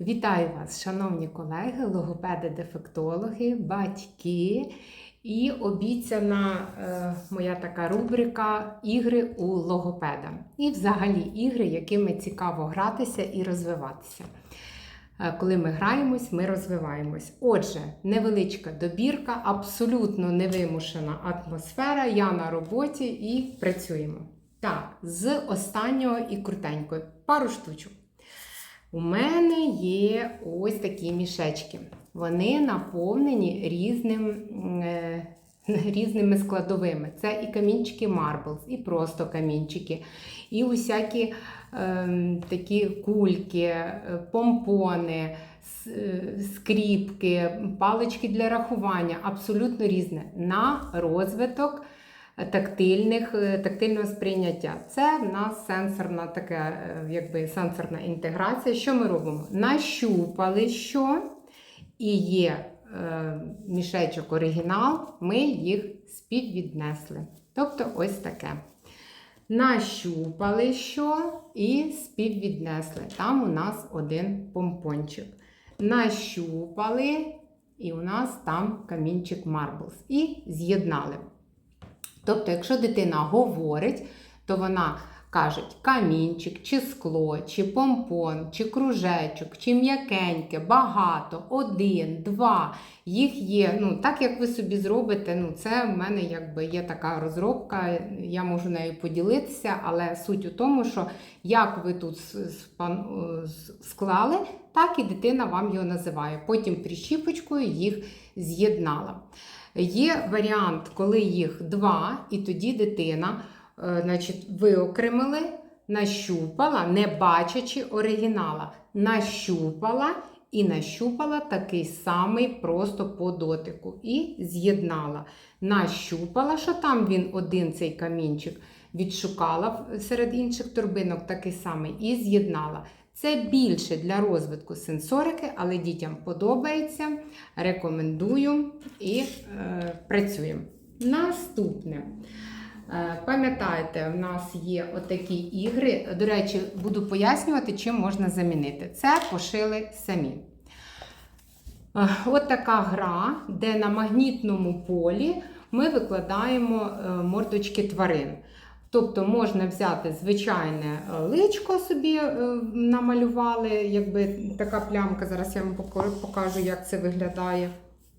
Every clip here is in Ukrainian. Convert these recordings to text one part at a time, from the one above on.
Вітаю вас, шановні колеги, логопеди-дефектологи, батьки. І обіцяна е, моя така рубрика ігри у логопеда. І взагалі ігри, якими цікаво гратися і розвиватися. Е, коли ми граємось, ми розвиваємось. Отже, невеличка добірка, абсолютно невимушена атмосфера. Я на роботі і працюємо. Так, з останнього і крутенької. Пару штучок. У мене є ось такі мішечки. Вони наповнені різним, е, різними складовими. Це і камінчики Marbles, і просто камінчики, і усякі е, такі кульки, е, помпони, е, скріпки, палички для рахування. Абсолютно різне на розвиток тактильних, е, тактильного сприйняття. Це в нас сенсорна така, е, якби сенсорна інтеграція. Що ми робимо? Нащупали що і є е, мішечок оригінал, ми їх співвіднесли. Тобто ось таке. Нащупали що і співвіднесли. Там у нас один помпончик. Нащупали, і у нас там камінчик Marbles. І з'єднали. Тобто, якщо дитина говорить, то вона каже камінчик, чи скло, чи помпон, чи кружечок, чи м'якеньке, багато, один, два. Їх є, ну так як ви собі зробите, ну це в мене якби є така розробка, я можу нею поділитися, але суть у тому, що як ви тут склали, так і дитина вам його називає. Потім прищіпочкою їх з'єднала. Є варіант, коли їх два, і тоді дитина е, значить, виокремили, нащупала, не бачачи оригінала. Нащупала і нащупала такий самий просто по дотику. І з'єднала. Нащупала, що там він один цей камінчик, відшукала серед інших торбинок такий самий і з'єднала. Це більше для розвитку сенсорики, але дітям подобається. Рекомендую і е, працюємо. Наступне. Е, Пам'ятаєте, в нас є отакі ігри. До речі, буду пояснювати, чим можна замінити. Це пошили самі. Е, От така гра, де на магнітному полі ми викладаємо е, мордочки тварин. Тобто можна взяти звичайне е, личко собі е, намалювали, якби така плямка. Зараз я вам покажу, як це виглядає.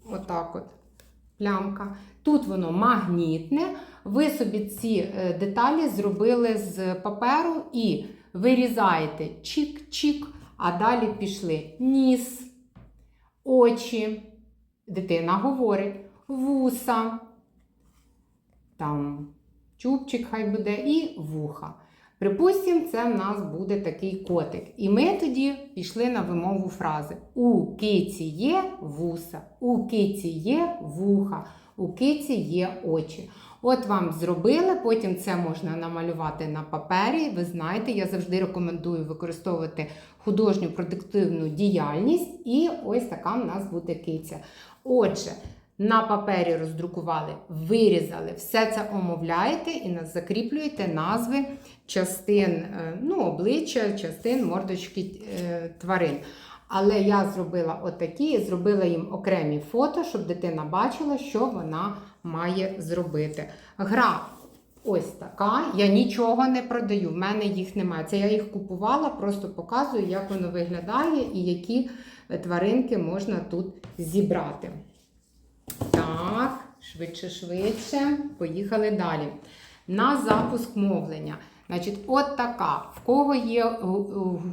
Отак от плямка. Тут воно магнітне. Ви собі ці е, деталі зробили з паперу і вирізаєте чик-чик, а далі пішли ніс, очі. Дитина говорить, вуса, там чубчик хай буде і вуха. Припустимо, це в нас буде такий котик. І ми тоді пішли на вимову фрази: У киці є вуса, у киці є вуха, у киці є очі. От вам зробили, потім це можна намалювати на папері. Ви знаєте, я завжди рекомендую використовувати художню продуктивну діяльність, і ось така в нас буде киця. Отже, на папері роздрукували, вирізали, все це омовляєте і закріплюєте назви частин е, ну, обличчя, частин мордочки е, тварин. Але я зробила отакі, зробила їм окремі фото, щоб дитина бачила, що вона має зробити. Гра ось така. Я нічого не продаю, в мене їх немає. Це я їх купувала, просто показую, як воно виглядає і які е, тваринки можна тут зібрати. Так, швидше, швидше. Поїхали далі. На запуск мовлення. Значить, от така. В кого є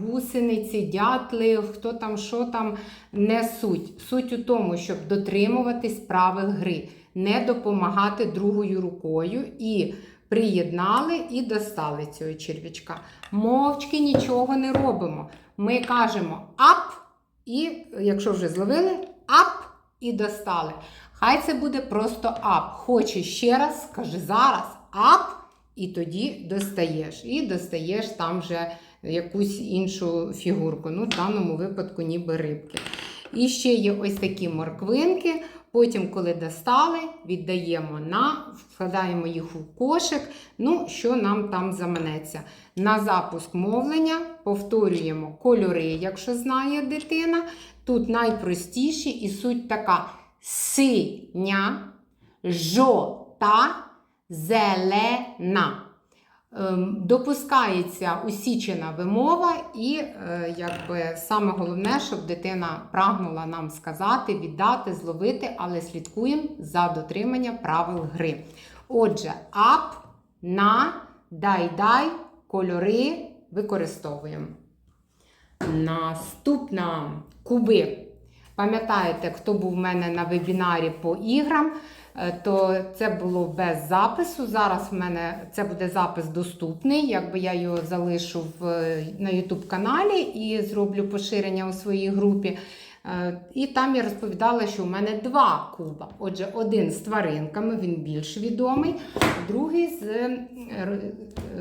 гусениці, дятли, хто там що там не суть. Суть у тому, щоб дотримуватись правил гри, не допомагати другою рукою і приєднали і достали цього черв'ячка. Мовчки нічого не робимо. Ми кажемо ап, і якщо вже зловили, ап і достали. Хай це буде просто ап. Хочеш ще раз, скажи зараз ап, і тоді достаєш. І достаєш там вже якусь іншу фігурку. Ну, в даному випадку, ніби рибки. І ще є ось такі морквинки. Потім, коли достали, віддаємо на, вкладаємо їх у кошик. Ну, що нам там заманеться. На запуск мовлення повторюємо кольори, якщо знає дитина. Тут найпростіші і суть така: синя, жовта, зелена. Ем, Допускається усічена вимова, і е, якби саме головне, щоб дитина прагнула нам сказати, віддати, зловити, але слідкуємо за дотриманням правил гри. Отже, ап, на, дай-дай, кольори використовуємо. Наступна куби. Пам'ятаєте, хто був в мене на вебінарі по іграм, е, то це було без запису. Зараз в мене це буде запис доступний. Якби я його залишу в, на YouTube каналі і зроблю поширення у своїй групі. Е, І там я розповідала, що у мене два куба. Отже, один з тваринками, він більш відомий, другий з е,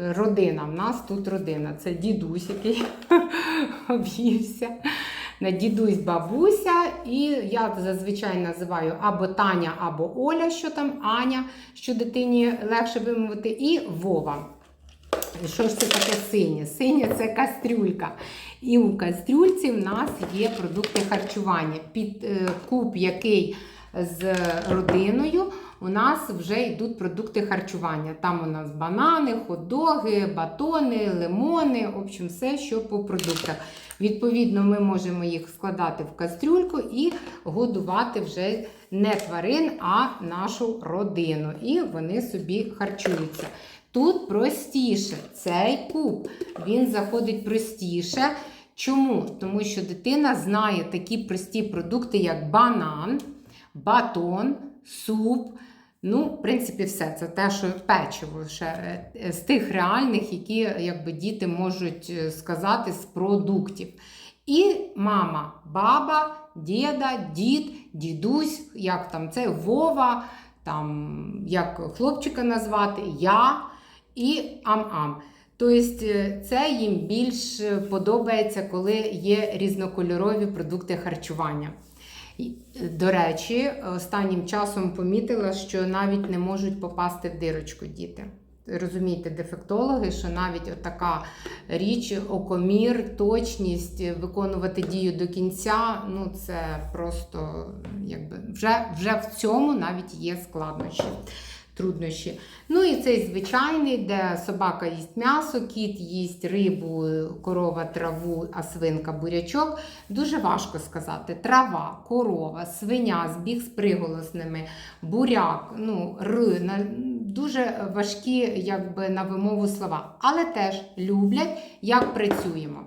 родина. У нас тут родина. Це дідусь, який об'ївся. Дідусь бабуся, і я зазвичай називаю або Таня, або Оля, що там Аня, що дитині легше вимовити, і Вова. Що ж це таке синє? Синє це кастрюлька. І у кастрюльці в нас є продукти харчування. Під е, куб, який з родиною, у нас вже йдуть продукти харчування. Там у нас банани, хот-доги, батони, лимони, в общем, все, що по продуктах. Відповідно, ми можемо їх складати в кастрюльку і годувати вже не тварин, а нашу родину. І вони собі харчуються. Тут простіше цей куб, він заходить простіше. Чому? Тому що дитина знає такі прості продукти, як банан, батон, суп. Ну, в принципі, все. Це те, що печиво ще е, з тих реальних, які якби, діти можуть е, сказати з продуктів. І мама, баба, діда, дід, дідусь, як там це Вова, там як хлопчика назвати, я і ам-ам. Тобто е, це їм більш подобається, коли є різнокольорові продукти харчування. Е, До речі, останнім часом помітила, що навіть не можуть попасти в дирочку діти. Розумієте, дефектологи, що навіть така річ, окомір, точність, виконувати дію до кінця, ну це просто якби вже, вже в цьому навіть є складнощі. Труднощі. Ну і цей звичайний, де собака їсть м'ясо, кіт їсть рибу, корова траву, а свинка бурячок. Дуже важко сказати. Трава, корова, свиня, збіг з приголосними, буряк, ну, р, дуже важкі якби, на вимову слова. Але теж люблять, як працюємо.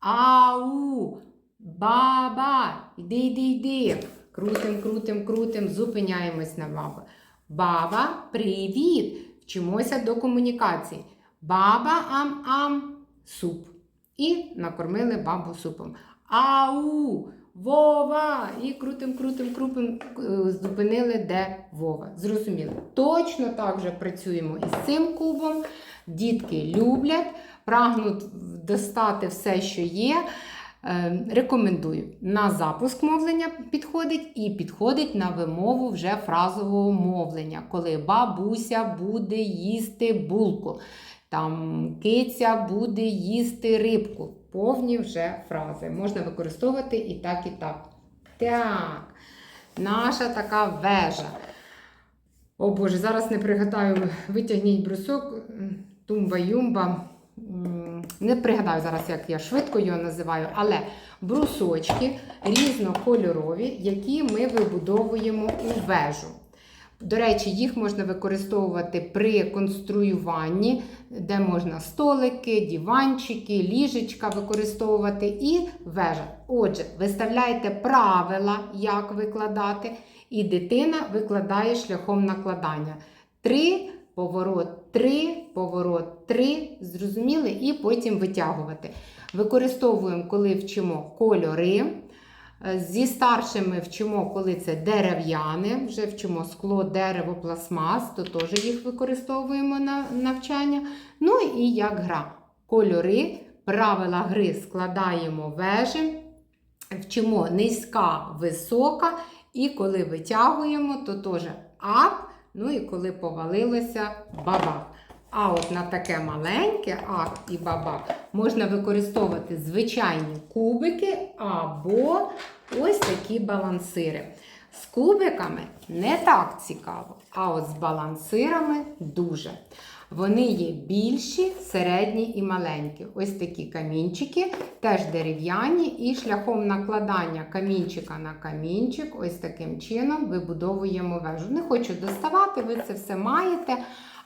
Ау, баба, йди, йди, йди. Крутим, крутим, крутим, зупиняємось на баба. Баба, привіт! Вчимося до комунікації. Баба ам-ам, суп. І накормили бабу супом. Ау! Вова! І крутим, крутим, крутим е, зупинили, де Вова. Зрозуміли. Точно так же працюємо із цим кубом. Дітки люблять, прагнуть достати все, що є. Е, Рекомендую. На запуск мовлення підходить і підходить на вимову вже фразового мовлення, коли бабуся буде їсти булку, там киця буде їсти рибку. Повні вже фрази. Можна використовувати і так, і так. Так, наша така вежа. О Боже, зараз не пригадаю, витягніть брусок, тумба-юмба. Не пригадаю зараз, як я швидко його називаю, але брусочки різнокольорові, які ми вибудовуємо у вежу. До речі, їх можна використовувати при конструюванні, де можна столики, диванчики, ліжечка використовувати і вежа. Отже, виставляйте правила, як викладати, і дитина викладає шляхом накладання. Три поворот 3, поворот 3, зрозуміли, і потім витягувати. Використовуємо, коли вчимо кольори. Е, Зі старшими вчимо, коли це дерев'яне, вже вчимо скло, дерево, пластмас, то теж їх використовуємо на навчання. Ну і як гра. Кольори, правила гри складаємо вежі, вчимо низька, висока І коли витягуємо, то теж ап. Ну і коли повалилося бабах. А от на таке маленьке ак і бабах можна використовувати звичайні кубики або ось такі балансири. З кубиками не так цікаво, а от з балансирами дуже. Вони є більші, середні і маленькі. Ось такі камінчики, теж дерев'яні, і шляхом накладання камінчика на камінчик, ось таким чином вибудовуємо вежу. Не хочу доставати, ви це все маєте,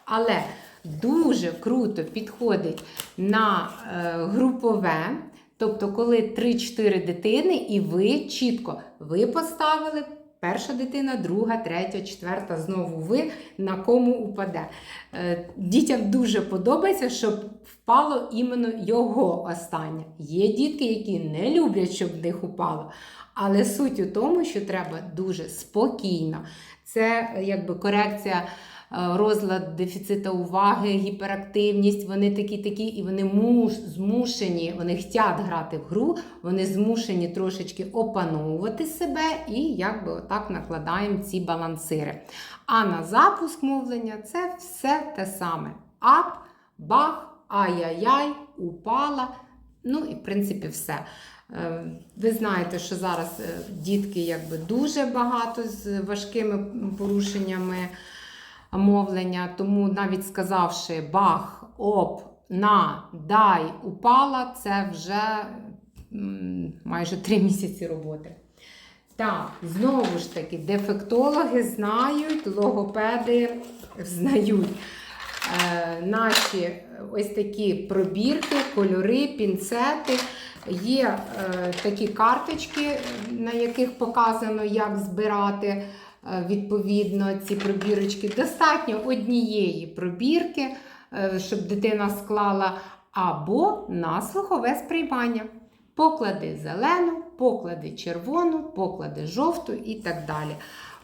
але дуже круто підходить на е, групове. Тобто, коли 3-4 дитини, і ви чітко ви поставили. Перша дитина, друга, третя, четверта, знову ви на кому упаде. Е, Дітям дуже подобається, щоб впало іменно його останнє. Є дітки, які не люблять, щоб в них упало. Але суть у тому, що треба дуже спокійно. Це якби корекція. Е, Розлад дефіцита уваги, гіперактивність, вони такі такі, і вони муш, змушені, вони хочуть грати в гру, вони змушені трошечки опановувати себе і якби отак накладаємо ці балансири. А на запуск мовлення це все те саме. Ап, бах, ай-яй-яй, упала. Ну і в принципі все. Е, Ви знаєте, що зараз е, дітки якби дуже багато з важкими порушеннями мовлення, тому навіть сказавши бах, оп, на, дай, упала, це вже майже три місяці роботи. Так, знову ж таки, дефектологи знають, логопеди знають. Е, наші ось такі пробірки, кольори, пінцети. Є е, такі карточки, на яких показано, як збирати відповідно ці пробірочки. Достатньо однієї пробірки, е, щоб дитина склала, або на слухове сприймання. Поклади зелену, поклади червону, поклади жовту і так далі.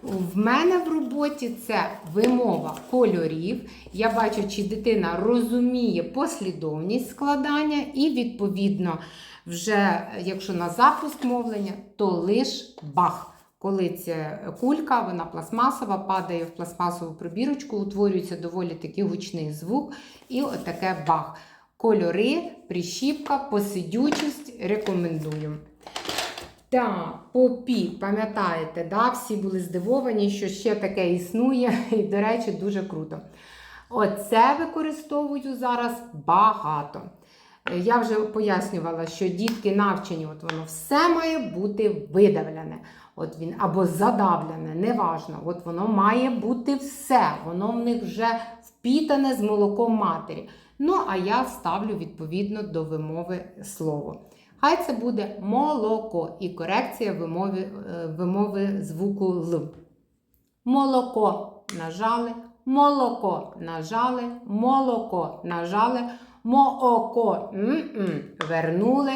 В мене в роботі це вимова кольорів. Я бачу, чи дитина розуміє послідовність складання, і, відповідно, вже якщо на запуск мовлення, то лиш бах. Коли це кулька, вона пластмасова, падає в пластмасову пробірочку, утворюється доволі такий гучний звук, і отаке бах. Кольори, прищіпка, посидючість рекомендую. Так, попі, пам'ятаєте, да, всі були здивовані, що ще таке існує, і, до речі, дуже круто. Оце використовую зараз багато. Я вже пояснювала, що дітки навчені, от воно все має бути видавлене. От він або задавлене, неважно. От воно має бути все. Воно в них вже впітане з молоком матері. Ну, а я вставлю відповідно до вимови слово. Хай це буде молоко і корекція вимови, е, вимови звуку Л. Молоко нажали, молоко нажали, молоко нажали, мооко вернули.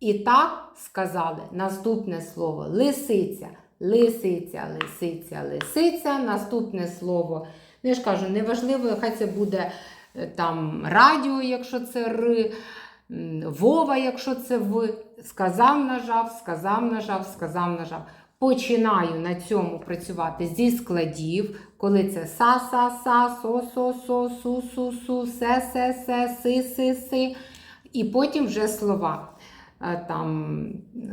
І так сказали наступне слово лисиця. Лисиця, лисиця, лисиця. Наступне слово. Ну, ж кажу, неважливо, хай це буде е, там радіо, якщо це р. Вова, якщо це в, сказав, нажав, сказав, нажав, сказав, нажав. Починаю на цьому працювати зі складів, коли це са, са, са, со, со, со, су, су, су, се, се, се, си, си, си. І потім вже слова. Е, Там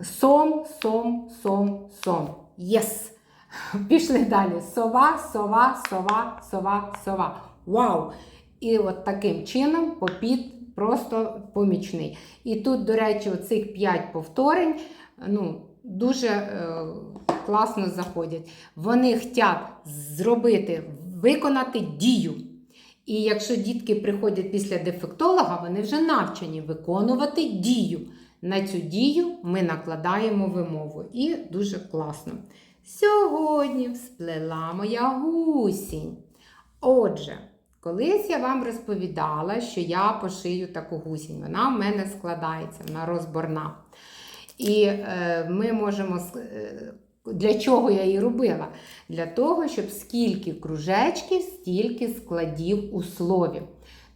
сом, сом, сом, сом. Єс! Пішли далі. Сова, сова, сова, сова, сова. Вау! І от таким чином попіт просто помічний. І тут, до речі, оцих 5 повторень ну, дуже е, класно заходять. Вони хочуть зробити, виконати дію. І якщо дітки приходять після дефектолога, вони вже навчені виконувати дію. На цю дію ми накладаємо вимову. І дуже класно. Сьогодні всплела моя гусінь. Отже, колись я вам розповідала, що я пошию таку гусінь. Вона в мене складається, вона розборна. І е, ми можемо. е, Для чого я її робила? Для того, щоб скільки кружечків, стільки складів у слові.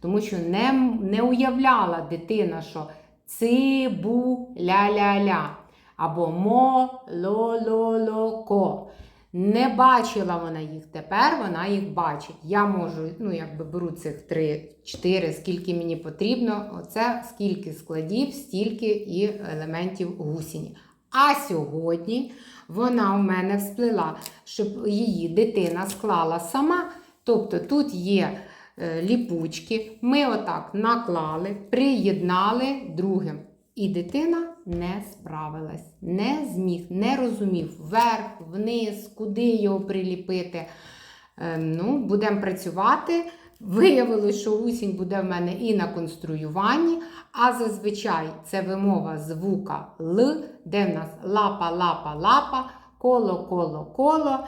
Тому що не, не уявляла дитина, що цибу ля-ля-ля або мо ло ло ло ко Не бачила вона їх, тепер вона їх бачить. Я можу, ну, якби беру цих 3-4, скільки мені потрібно. Оце скільки складів, стільки і елементів гусені. А сьогодні вона у мене всплила, щоб її дитина склала сама. Тобто тут є е, ліпучки, ми отак наклали, приєднали другим. І дитина не справилась, не зміг, не розумів вверх, вниз, куди його приліпити. Е, ну, будемо працювати. Виявилось, що гусінь буде в мене і на конструюванні, а зазвичай це вимова звука Л, де в нас лапа, лапа, лапа, коло, коло, коло.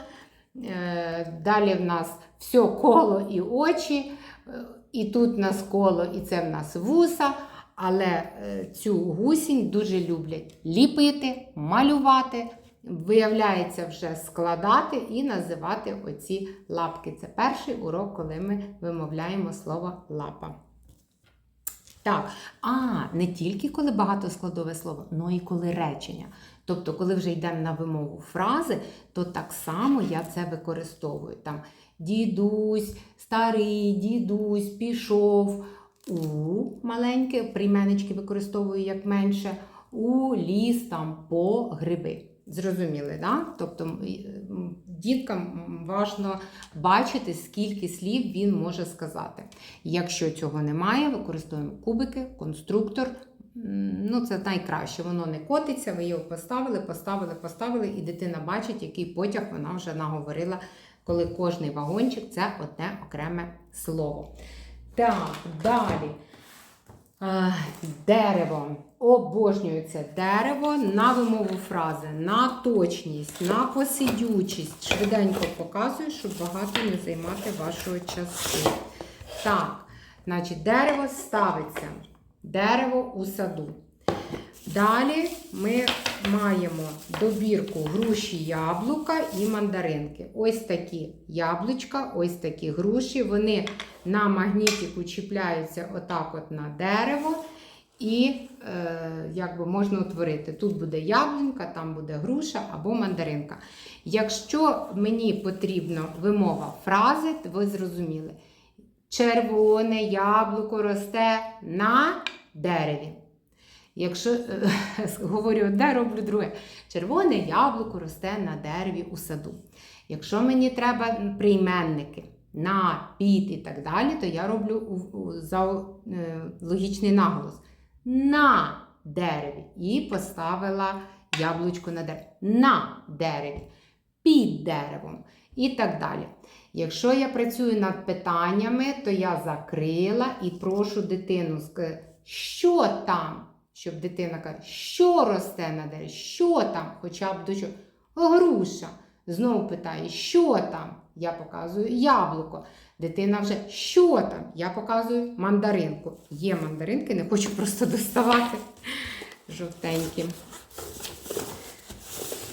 Е, Далі в нас все коло і очі, е, і тут в нас коло, і це в нас вуса. Але е, цю гусінь дуже люблять ліпити, малювати, виявляється, вже складати і називати оці лапки. Це перший урок, коли ми вимовляємо слово лапа. Так, а не тільки коли багатоскладове слово, але і коли речення. Тобто, коли вже йдемо на вимову фрази, то так само я це використовую. Там дідусь, старий, дідусь, пішов. У маленьке прийменнички використовую як менше, у ліс там по гриби. Зрозуміли, да? Тобто діткам важно бачити, скільки слів він може сказати. Якщо цього немає, використовуємо кубики, конструктор. Ну, це найкраще. Воно не котиться, ви його поставили, поставили, поставили, і дитина бачить, який потяг вона вже наговорила, коли кожний вагончик це одне окреме слово. Так, далі. Е, Дерево. Обожнюється дерево на вимову фрази, на точність, на посидючість. Швиденько показую, щоб багато не займати вашого часу. Так, значить, дерево ставиться. Дерево у саду. Далі ми маємо добірку груші, яблука і мандаринки. Ось такі яблучка, ось такі груші. Вони на магнітику чіпляються отак от на дерево. І е, якби можна утворити. Тут буде яблунька, там буде груша або мандаринка. Якщо мені потрібна вимова фрази, то ви зрозуміли. Червоне яблуко росте на дереві. Якщо е, говорю одне, роблю друге. Червоне яблуко росте на дереві у саду. Якщо мені треба прийменники на, під і так далі, то я роблю за е, логічний наголос. На дереві. І поставила яблучко на дереві. На дереві. Під деревом. І так далі. Якщо я працюю над питаннями, то я закрила і прошу дитину що там? Щоб дитина каже, що росте на дереві, що там, хоча б до чого. Груша. Знову питає, що там? Я показую яблуко. Дитина вже, що там? Я показую мандаринку. Є мандаринки, не хочу просто доставати жовтенькі.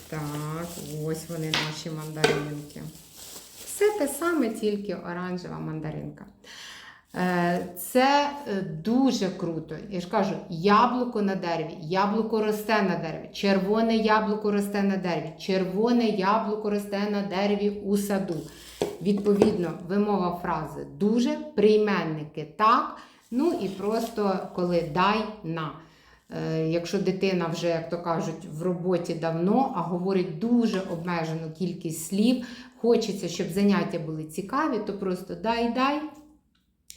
Так, ось вони наші мандаринки. Все те саме, тільки оранжева мандаринка. Е, Це е, дуже круто. Я ж кажу, яблуко на дереві, яблуко росте на дереві, червоне яблуко росте на дереві, червоне яблуко росте на дереві у саду. Відповідно, вимова фрази дуже, прийменники так. Ну і просто коли дай на. Е, Якщо дитина вже, як то кажуть, в роботі давно, а говорить дуже обмежену кількість слів, хочеться, щоб заняття були цікаві, то просто дай дай.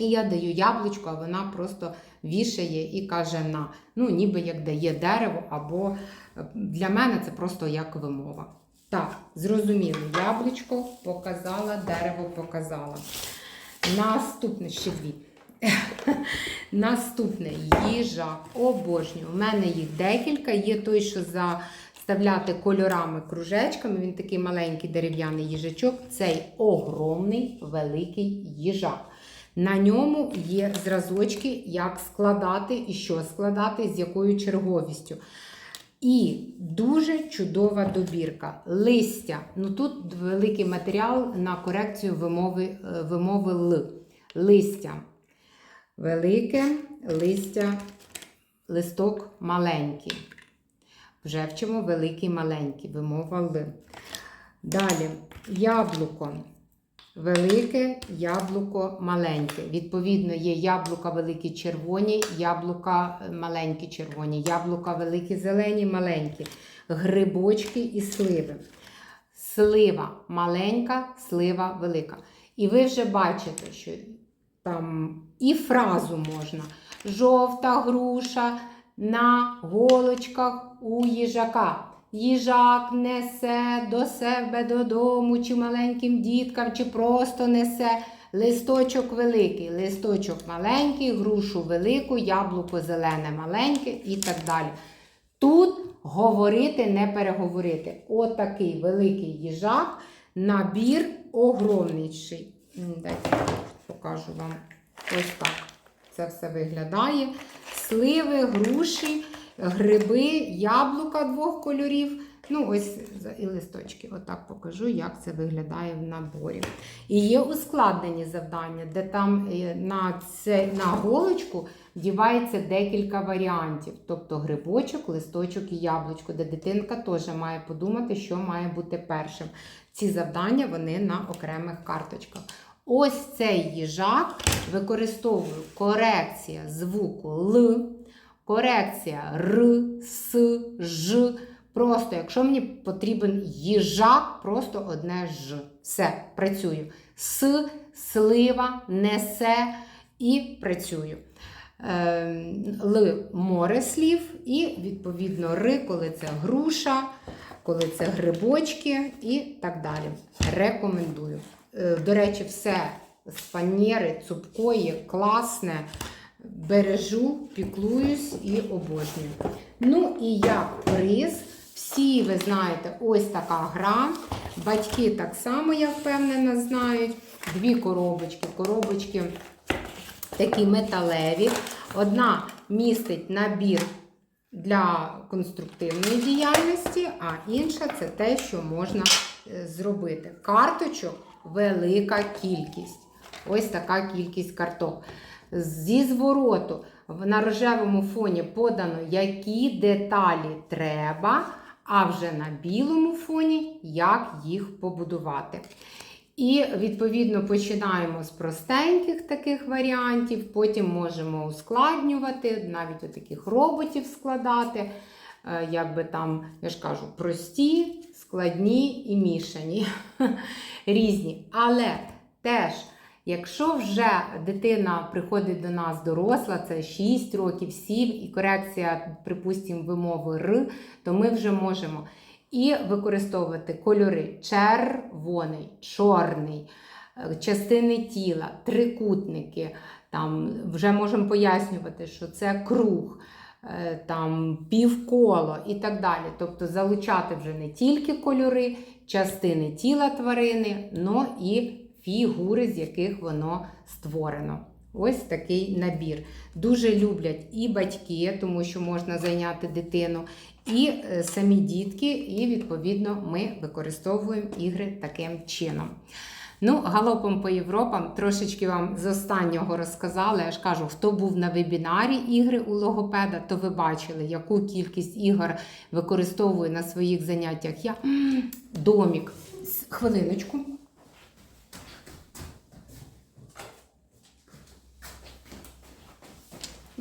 І я даю яблучко, а вона просто вішає і каже на. Ну, ніби як дає дерево, або е, для мене це просто як вимова. Так, зрозуміло, яблучко показала, дерево показала. Наступне ще дві. Наступне їжак. Обожнюю. У мене їх декілька. Є той, що заставляти кольорами, кружечками. Він такий маленький дерев'яний їжачок. Цей огромний великий їжак. На ньому є зразочки, як складати і що складати, з якою черговістю. І дуже чудова добірка. Листя. Ну тут великий матеріал на корекцію вимови, е, вимови Л. Листя. Велике листя, листок маленький. Вже вчимо великий маленький, вимова Л. Далі яблуко. Велике, яблуко маленьке. Відповідно, є яблука великі червоні, яблука е, маленькі червоні, яблука великі зелені, маленькі, грибочки і сливи. Слива маленька, слива велика. І ви вже бачите, що там і фразу можна. Жовта груша на голочках у їжака. Їжак несе до себе додому, чи маленьким діткам, чи просто несе листочок великий, листочок маленький, грушу велику, яблуко зелене маленьке і так далі. Тут говорити, не переговорити. Отакий великий їжак, набір огромніший. Дайте покажу вам. Ось так. Це все виглядає. Сливи, груші, гриби, яблука двох кольорів. Ну, ось і листочки. Отак покажу, як це виглядає в наборі. І є ускладнені завдання, де там е, на, це, на голочку вдівається декілька варіантів. Тобто грибочок, листочок і яблучко, де дитинка теж має подумати, що має бути першим. Ці завдання вони на окремих карточках. Ось цей їжак використовую корекція звуку Л, корекція Р, С, Ж. Просто, якщо мені потрібен їжак, просто одне Ж. Все, працюю. С, слива, несе і працюю. Ем, Л море слів, і, відповідно, Ри, коли це груша, коли це грибочки і так далі. Рекомендую. Е, До речі, все з фанери, цупкої, класне. Бережу, піклуюсь і обожнюю. Ну і як приз, всі ви знаєте, ось така гра. Батьки так само, я впевнена, знають. Дві коробочки. Коробочки такі металеві. Одна містить набір для конструктивної діяльності, а інша це те, що можна е, зробити. Карточок велика кількість. Ось така кількість карток. Зі звороту на рожевому фоні подано, які деталі треба, а вже на білому фоні як їх побудувати. І, відповідно, починаємо з простеньких таких варіантів, потім можемо ускладнювати, навіть отаких роботів складати. Е, Якби там, я ж кажу, прості, складні і мішані. Різні. Але теж, якщо вже дитина приходить до нас доросла, це 6 років, 7, і корекція, припустимо, вимови Р, то ми вже можемо і використовувати кольори червоний, чорний, е, частини тіла, трикутники. Там вже можемо пояснювати, що це круг, е, там півколо і так далі. Тобто залучати вже не тільки кольори, частини тіла тварини, але і фігури, з яких воно створено. Ось такий набір. Дуже люблять і батьки, тому що можна зайняти дитину, і е, самі дітки, і відповідно ми використовуємо ігри таким чином. Ну, галопом по Європам трошечки вам з останнього розказала. Я ж кажу, хто був на вебінарі ігри у логопеда, то ви бачили, яку кількість ігор використовую на своїх заняттях. Я домік. Хвилиночку.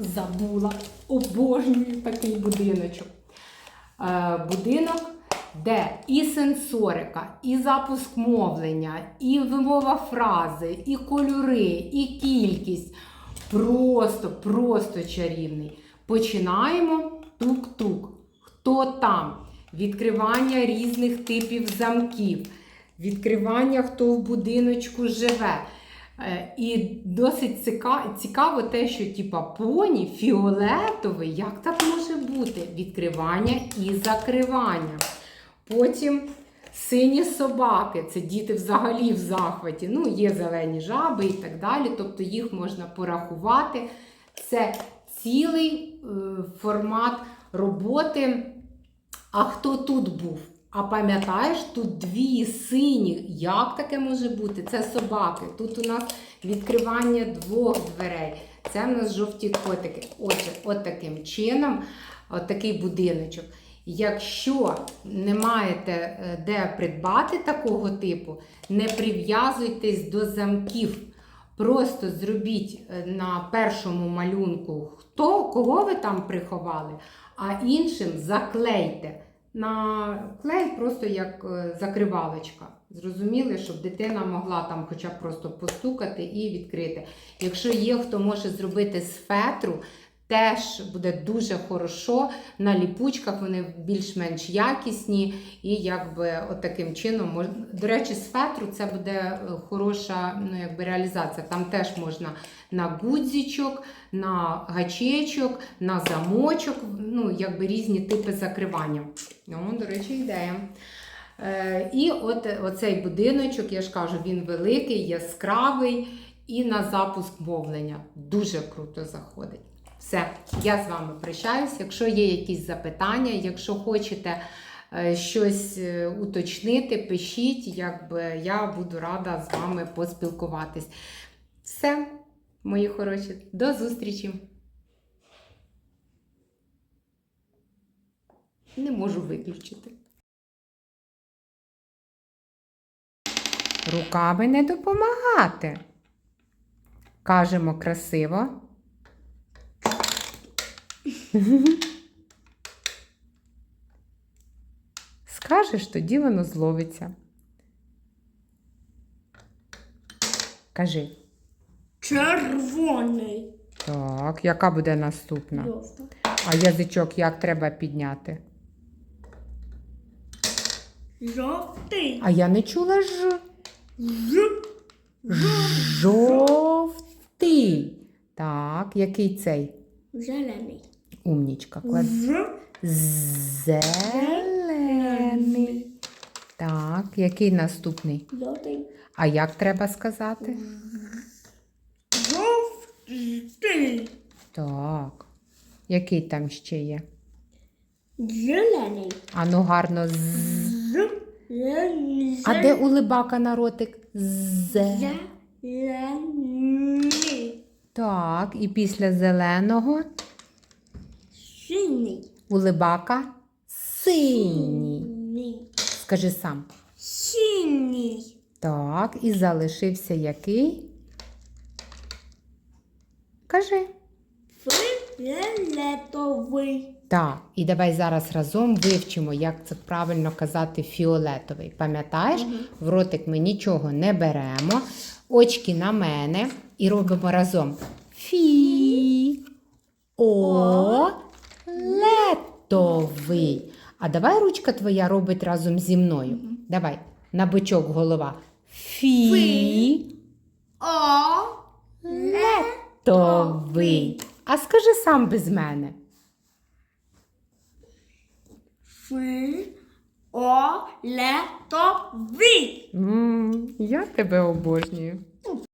Забула. Обожнюю такий будиночок. Е, будинок, де і сенсорика, і запуск мовлення, і вимова фрази, і кольори, і кількість. Просто, просто чарівний. Починаємо тук-тук. Хто там? Відкривання різних типів замків, відкривання, хто в будиночку живе. Е, І досить цікаво те, що типа поні фіолетовий, як так може бути? Відкривання і закривання. Потім сині собаки, це діти взагалі в захваті. Ну, є зелені жаби і так далі. Тобто їх можна порахувати. Це цілий е, формат роботи. А хто тут був? А пам'ятаєш, тут дві сині. Як таке може бути? Це собаки. Тут у нас відкривання двох дверей. Це в нас жовті котики. Отже, от таким чином, от такий будиночок. Якщо не маєте е, де придбати такого типу, не прив'язуйтесь до замків. Просто зробіть е, на першому малюнку, хто, кого ви там приховали, а іншим заклейте. На клей просто як е, закривалочка. Зрозуміли, щоб дитина могла там хоча б просто постукати і відкрити. Якщо є хто може зробити з фетру, теж буде дуже хорошо. На ліпучках вони більш-менш якісні, і якби от таким чином можна. До речі, з фетру це буде е, хороша ну, якби реалізація. Там теж можна на гудзичок, на гачечок, на замочок, ну, якби різні типи закривання. Ну, до речі, ідея. Е, і от оцей будиночок, я ж кажу, він великий, яскравий і на запуск мовлення. Дуже круто заходить. Все, я з вами прощаюсь. Якщо є якісь запитання, якщо хочете е, щось е, уточнити, пишіть, якби я буду рада з вами поспілкуватись. Все, мої хороші, до зустрічі! Не можу виключити. Руками не допомагати. Кажемо красиво. Скажеш, тоді воно зловиться. Кажи. Червоний. Так, яка буде наступна? Жовтий. А язичок як треба підняти? Жовтий. А я не чула ж. З. Жовтий. Так, який цей? Зелений. Умнічка. Клад... З. Зелений. Так, який наступний? Жовтий. А як треба сказати? Жовтий. Так. Який там ще є? Зелений. Ану гарно з. Зелений. А де улибака на ротик? Зе. Зелений. Так, і після зеленого Синій. улибака синій. Синій. Скажи сам. Синій. Так, і залишився який? Кажи. Фіолетовий. Так, і давай зараз разом вивчимо, як це правильно казати фіолетовий. Пам'ятаєш, в ротик ми нічого не беремо. Очки на мене і робимо разом. Фі. О. Летовий. А давай ручка твоя робить разом зі мною. Давай, на бочок голова. Фі. О. Летовий. А скажи сам без мене. Фіолетовий. М, я тебе обожнюю.